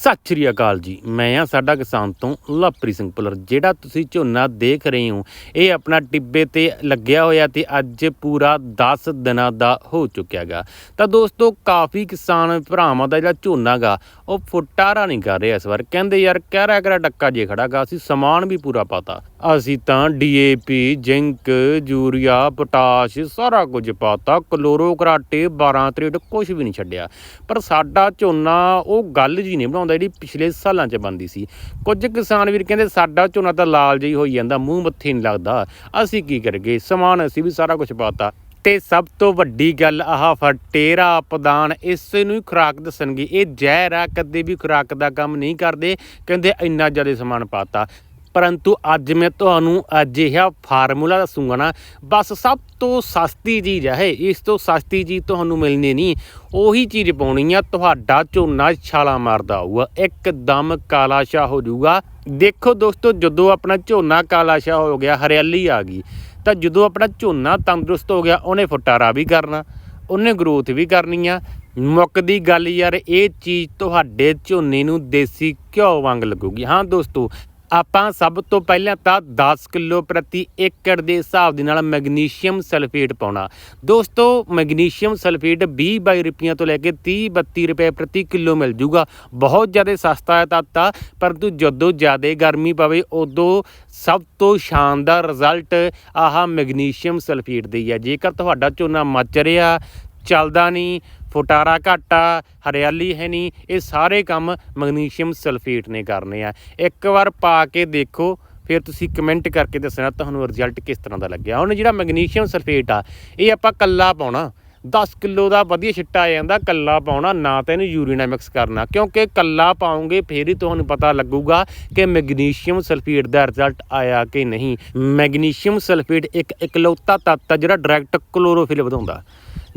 ਸਤਿ ਸ਼੍ਰੀ ਅਕਾਲ ਜੀ। ਮੈਂ ਆ ਸਾਡਾ ਕਿਸਾਨ ਤੋਂ ਲਵਪ੍ਰੀਤ ਸਿੰਘ ਪੁਲਰ ਜਿਹੜਾ ਤੁਸੀਂ ਝੋਨਾ ਦੇਖ ਰਹੇ ਹੋ, ਇਹ ਆਪਣਾ ਟਿੱਬੇ ਤੇ ਲੱਗਿਆ ਹੋਇਆ ਤੇ ਅੱਜ ਪੂਰਾ 10 ਦਿਨਾਂ ਦਾ ਹੋ ਚੁੱਕਿਆਗਾ ਤਾਂ ਦੋਸਤੋ, ਕਾਫੀ ਕਿਸਾਨ ਭਰਾਵਾਂ ਦਾ ਜਿਹੜਾ ਝੋਨਾ ਗਾ, ਉਹ ਫੁੱਟਾਰਾ ਨਹੀਂ ਕਰ ਰਿਹਾ ਇਸ ਵਾਰ। ਕਹਿੰਦੇ, ਯਾਰ, ਕਹਿਰਾ ਕਹਿਰਾ ਡੱਕਾ ਜੇ ਖੜਾਗਾ ਅਸੀਂ ਸਮਾਨ ਵੀ ਪੂਰਾ ਪਾਤਾ। ਅਸੀਂ ਤਾਂ ਡੀਏਪੀ ਜ਼ਿੰਕ, ਯੂਰੀਆ, ਪੋਟਾਸ਼ ਸਾਰਾ ਕੁਝ ਪਾਤਾ। ਕਲੋਰੋ, ਕਰਾਟੇ 12 ਤਰੇਟ ਕੁਝ ਵੀ ਨਹੀਂ ਛੱਡਿਆ। ਪਰ ਸਾਡਾ ਝੋਨਾ, ਉਹ ਗੱਲ ਜੀ ਨਹੀਂ ਬਣਾਉਂਦਾ। ਜਿਹੜੀ ਪਿਛਲੇ ਸਾਲਾਂ 'ਚ ਬੰਦੀ ਸੀ। ਕੁਝ ਕਿਸਾਨ ਵੀਰ ਕਹਿੰਦੇ ਸਾਡਾ ਝੋਨਾ ਤਾਂ ਲਾਲ ਜਿਹੀ ਹੋਈ ਜਾਂਦਾ, ਮੂੰਹ ਮੱਥੇ ਨਹੀਂ ਲੱਗਦਾ। ਅਸੀਂ ਕੀ ਕਰਗੇ ਸਮਾਨ ਅਸੀਂ ਵੀ ਸਾਰਾ ਕੁਝ ਪਾਤਾ। ਤੇ ਸਭ ਤੋਂ ਵੱਡੀ ਗੱਲ ਆਹ ਫਟੇਰਾ ਪਦਾਨ ਇਸ ਨੂੰ ਹੀ ਖੁਰਾਕ ਦੱਸਣਗੇ। ਇਹ ਜ਼ਹਿਰ ਆ, ਕਦੇ ਵੀ ਖੁਰਾਕ ਦਾ ਕੰਮ ਨਹੀਂ ਕਰਦੇ। ਕਹਿੰਦੇ ਇੰਨਾ ਜ਼ਿਆਦਾ ਸਮਾਨ ਪਾਤਾ। ਪਰੰਤੂ ਅੱਜ ਮੈਂ ਤੁਹਾਨੂੰ ਅਜਿਹਾ ਫਾਰਮੂਲਾ ਦੱਸੂਗਾ ਨਾ, ਬਸ ਸਭ ਤੋਂ ਸਸਤੀ ਚੀਜ਼ ਹੈ ਇਹ। ਇਸ ਤੋਂ ਸਸਤੀ ਚੀਜ਼ ਤੁਹਾਨੂੰ ਮਿਲਣੀ ਨਹੀਂ। ਉਹੀ ਚੀਜ਼ ਪਾਉਣੀ ਆ, ਤੁਹਾਡਾ ਝੋਨਾ ਛਾਲਾ ਮਾਰਦਾ ਆਊਗਾ ਇੱਕਦਮ ਕਾਲਾ ਸ਼ਾ ਹੋ ਜਾਊਗਾ। ਦੇਖੋ ਦੋਸਤੋ, ਜਦੋਂ ਆਪਣਾ ਝੋਨਾ ਕਾਲਾ ਸ਼ਾ ਹੋ ਗਿਆ, ਹਰਿਆਲੀ ਆ ਗਈ, ਤਾਂ ਜਦੋਂ ਆਪਣਾ ਝੋਨਾ ਤੰਦਰੁਸਤ ਹੋ ਗਿਆ, ਉਹਨੇ ਫੁਟਾਰਾ ਵੀ ਕਰਨਾ, ਉਹਨੇ ਗਰੋਥ ਵੀ ਕਰਨੀ ਆ। ਮੁੱਕਦੀ ਗੱਲ ਯਾਰ, ਇਹ ਚੀਜ਼ ਤੁਹਾਡੇ ਝੋਨੇ ਨੂੰ ਦੇਸੀ ਘਿਓ ਵਾਂਗ ਲੱਗੂਗੀ। ਹਾਂ ਦੋਸਤੋ ਆਪਾਂ ਸਭ ਤੋਂ ਪਹਿਲਾਂ ਤਾਂ 10 ਕਿਲੋ ਪ੍ਰਤੀ ਏਕੜ ਦੇ ਹਿਸਾਬ ਦੇ ਨਾਲ ਮੈਗਨੀਸ਼ੀਅਮ ਸਲਫੇਟ ਪਾਉਣਾ। ਦੋਸਤੋ, ਮੈਗਨੀਸ਼ੀਅਮ ਸਲਫੇਟ 20 22 ਰੁਪਈਆਂ ਤੋਂ ਲੈ ਕੇ 30 32 ਰੁਪਏ ਪ੍ਰਤੀ ਕਿਲੋ ਮਿਲ ਜੂਗਾ। ਬਹੁਤ ਜ਼ਿਆਦਾ ਸਸਤਾ ਹੈ ਤੱਤ ਆ, ਪਰੰਤੂ ਜਦੋਂ ਜ਼ਿਆਦਾ ਗਰਮੀ ਪਵੇ, ਉਦੋਂ ਸਭ ਤੋਂ ਸ਼ਾਨਦਾਰ ਰਿਜ਼ਲਟ ਆਹ ਮੈਗਨੀਸ਼ੀਅਮ ਸਲਫੇਟ ਦੀ ਹੈ। ਜੇਕਰ ਤੁਹਾਡਾ ਝੋਨਾ ਮੱਚ ਰਿਹਾ, ਚੱਲਦਾ ਨਹੀਂ ਫੁਟਾਰਾ ਘਾਟਾ, ਹਰਿਆਲੀ ਹੈ ਨਹੀਂ, ਇਹ ਸਾਰੇ ਕੰਮ ਮੈਗਨੀਸ਼ੀਅਮ ਸਲਫੇਟ ਨੇ ਕਰਨੇ ਆ। ਇੱਕ ਵਾਰ ਪਾ ਕੇ ਦੇਖੋ, ਫਿਰ ਤੁਸੀਂ ਕਮੈਂਟ ਕਰਕੇ ਦੱਸਣਾ ਤੁਹਾਨੂੰ ਰਿਜ਼ਲਟ ਕਿਸ ਤਰ੍ਹਾਂ ਦਾ ਲੱਗਿਆ। ਹੁਣ ਜਿਹੜਾ ਮੈਗਨੀਸ਼ੀਅਮ ਸਲਫੇਟ ਆ, ਇਹ ਆਪਾਂ ਕੱਲਾ ਪਾਉਣਾ। 10 ਕਿਲੋ ਦਾ ਵਧੀਆ ਛਿੱਟਾ ਆ ਜਾਂਦਾ, ਕੱਲਾ ਪਾਉਣਾ, ਨਾ ਤਾਂ ਇਹਨੂੰ ਯੂਰੀਨਾ ਮਿਕਸ ਕਰਨਾ। ਕਿਉਂਕਿ ਕੱਲਾ ਪਾਉਂਗੇ, ਫੇਰ ਹੀ ਤੁਹਾਨੂੰ ਪਤਾ ਲੱਗੂਗਾ ਕਿ ਮੈਗਨੀਸ਼ੀਅਮ ਸਲਫੇਟ ਦਾ ਰਿਜ਼ਲਟ ਆਇਆ ਕਿ ਨਹੀਂ। ਮੈਗਨੀਸ਼ੀਅਮ ਸਲਫੇਟ ਇੱਕ ਇਕਲੌਤਾ ਤੱਤ ਆ ਜਿਹੜਾ ਡਾਇਰੈਕਟ ਕਲੋਰੋਫਿਲ ਵਧਾਉਂਦਾ।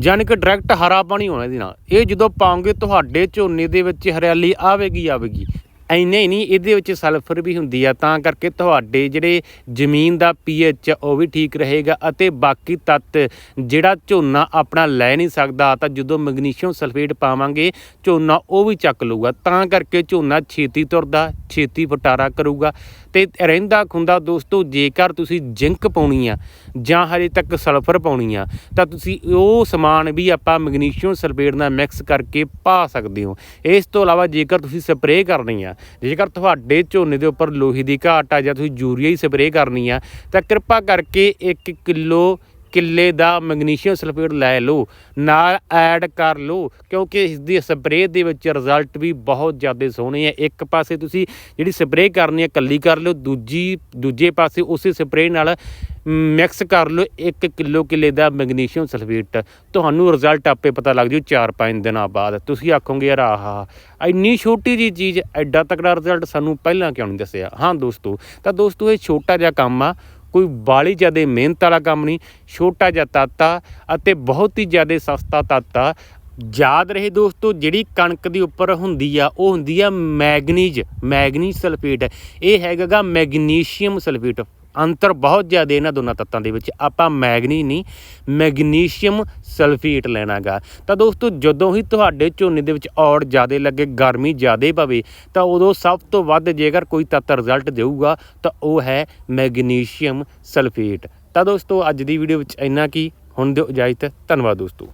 ਯਾਨੀ ਕਿ ਡਾਇਰੈਕਟ ਹਰਾ ਪਾਣੀ ਹੋਣਾ ਇਹਦੇ ਨਾਲ। ਇਹ ਜਦੋਂ ਪਾਉਂਗੇ ਤੁਹਾਡੇ ਝੋਨੇ ਦੇ ਵਿੱਚ ਹਰਿਆਲੀ ਆਵੇਗੀ ਆਵੇਗੀ। ਐਨੇ ਹੀ ਨਹੀਂ, ਇਹਦੇ ਵਿੱਚ ਸਲਫਰ ਵੀ ਹੁੰਦੀ ਆ, ਤਾਂ ਕਰਕੇ ਤੁਹਾਡੇ ਜਿਹੜੇ ਜ਼ਮੀਨ ਦਾ ਪੀਐਚ ਉਹ ਵੀ ਠੀਕ ਰਹੇਗਾ ਅਤੇ ਬਾਕੀ ਤੱਤ ਜਿਹੜਾ ਝੋਨਾ ਆਪਣਾ ਲੈ ਨਹੀਂ ਸਕਦਾ, ਤਾਂ ਜਦੋਂ ਮੈਗਨੀਸ਼ੀਅਮ ਸਲਫੇਟ ਪਾਵਾਂਗੇ, ਝੋਨਾ ਉਹ ਵੀ ਚੱਕ ਲਊਗਾ। ਤਾਂ ਕਰਕੇ ਝੋਨਾ ਛੇਤੀ ਤੁਰਦਾ, ਛੇਤੀ ਫਟਾਰਾ ਕਰੂਗਾ। ਤੇ ਰਹਿੰਦਾ ਖੁੰਦਾ ਦੋਸਤੋ, ਜੇਕਰ ਤੁਸੀਂ ਜ਼ਿੰਕ ਪਾਉਣੀ ਆ ਜਾਂ ਹਜੇ ਤੱਕ ਸਲਫਰ ਪਾਉਣੀ ਆ, ਤਾਂ ਤੁਸੀਂ ਉਹ ਸਮਾਨ ਵੀ ਆਪਾਂ ਮੈਗਨੀਸ਼ੀਅਮ ਸਲਫੇਟ ਨਾਲ ਮਿਕਸ ਕਰਕੇ ਪਾ ਸਕਦੇ ਹੋ। ਇਸ ਤੋਂ ਇਲਾਵਾ ਜੇਕਰ ਤੁਸੀਂ ਸਪਰੇਅ ਕਰਨੀ ਆ, ਜੇਕਰ ਤੁਹਾਡੇ ਝੋਨੇ ਦੇ ਉੱਪਰ ਲੋਹੇ ਦੀ ਘਾਟ ਆ ਜਾਂ ਤੁਸੀਂ ਯੂਰੀਆ ਹੀ ਸਪਰੇਅ ਕਰਨੀ ਆ, ਤਾਂ ਕਿਰਪਾ ਕਰਕੇ 1 ਕਿਲੋ ਕਿੱਲੇ ਦਾ ਮੈਗਨੀਸ਼ੀਅਮ ਸਲਫੇਟ ਲੈ ਲਓ, ਨਾਲ ਐਡ ਕਰ ਲਓ, ਕਿਉਂਕਿ ਇਸ ਦੀ ਸਪਰੇਅ ਦੇ ਵਿੱਚ ਰਿਜ਼ਲਟ ਵੀ ਬਹੁਤ ਜ਼ਿਆਦਾ ਸੋਹਣੇ ਆ। ਇੱਕ ਪਾਸੇ ਤੁਸੀਂ ਜਿਹੜੀ ਸਪਰੇਅ ਕਰਨੀ ਹੈ ਕੱਲੀ ਕਰ ਲਓ, ਦੂਜੀ, ਦੂਜੇ ਪਾਸੇ ਉਸੇ ਸਪਰੇਅ ਨਾਲ ਮਿਕਸ ਕਰ ਲਓ 1 ਕਿਲੋ ਕਿੱਲੇ ਦਾ ਮੈਗਨੀਸ਼ੀਅਮ ਸਲਫੇਟ। ਤੁਹਾਨੂੰ ਰਿਜ਼ਲਟ ਆਪੇ ਪਤਾ ਲੱਗ ਜੂ 4-5 ਦਿਨਾਂ ਬਾਅਦ। ਤੁਸੀਂ ਆਖੋਗੇ, ਯਾਰ, ਆਹਾ, ਇੰਨੀ ਛੋਟੀ ਜੀ ਚੀਜ਼, ਐਡਾ ਤਕੜਾ ਰਿਜ਼ਲਟ ਸਾਨੂੰ ਪਹਿਲਾਂ ਕਿਉਂ ਨਹੀਂ ਦੱਸਿਆ? ਹਾਂ, ਦੋਸਤੋ, ਤਾਂ ਦੋਸਤੋ, ਇਹ ਛੋਟਾ ਜਿਹਾ ਕੰਮ ਆ। ਕੋਈ ਬਾਲੀ ਜ਼ਿਆਦਾ ਮਿਹਨਤ ਵਾਲਾ ਕੰਮ ਨਹੀਂ, ਛੋਟਾ ਜਿਹਾ ਤਾਤਾ ਅਤੇ ਬਹੁਤ ਹੀ ਜ਼ਿਆਦਾ ਸਸਤਾ ਤਾਤਾ। ਯਾਦ ਰਹੇ ਦੋਸਤੋ, ਜਿਹੜੀ ਕਣਕ ਦੇ ਉੱਪਰ ਹੁੰਦੀ ਆ, ਉਹ ਹੁੰਦੀ ਆ ਮੈਗਨੀਜ ਮੈਗਨੀਜ ਸਲਫੇਟ। ਇਹ ਹੈਗਾਗਾ ਮੈਗਨੀਸ਼ੀਅਮ ਸਲਫੇਟ। ਅੰਤਰ ਬਹੁਤ ਜ਼ਿਆਦਾ ਇਹਨਾਂ ਦੋਨਾਂ ਤੱਤਾਂ ਦੇ ਵਿੱਚ। ਆਪਾਂ ਮੈਗਨੀ ਨਹੀਂ, ਮੈਗਨੀਸ਼ੀਅਮ ਸਲਫੇਟ ਲੈਣਾਗਾ। ਤਾਂ ਦੋਸਤੋ, ਜਦੋਂ ਹੀ ਤੁਹਾਡੇ ਝੋਨੇ ਦੇ ਵਿੱਚ ਔੜ ਜ਼ਿਆਦਾ ਲੱਗੇ, ਗਰਮੀ ਜ਼ਿਆਦਾ ਪਵੇ, ਤਾਂ ਉਦੋਂ ਸਭ ਤੋਂ ਵੱਧ ਜੇਕਰ ਕੋਈ ਤੱਤ ਰਿਜ਼ਲਟ ਦੇਊਗਾ, ਤਾਂ ਉਹ ਹੈ ਮੈਗਨੀਸ਼ੀਅਮ ਸਲਫੇਟ। ਤਾਂ ਦੋਸਤੋ, ਅੱਜ ਦੀ ਵੀਡੀਓ ਵਿੱਚ ਇੰਨਾ ਕੀ। ਹੁਣ ਦਿਓ ਇਜਾਜ਼ਤ। ਧੰਨਵਾਦ ਦੋਸਤੋ।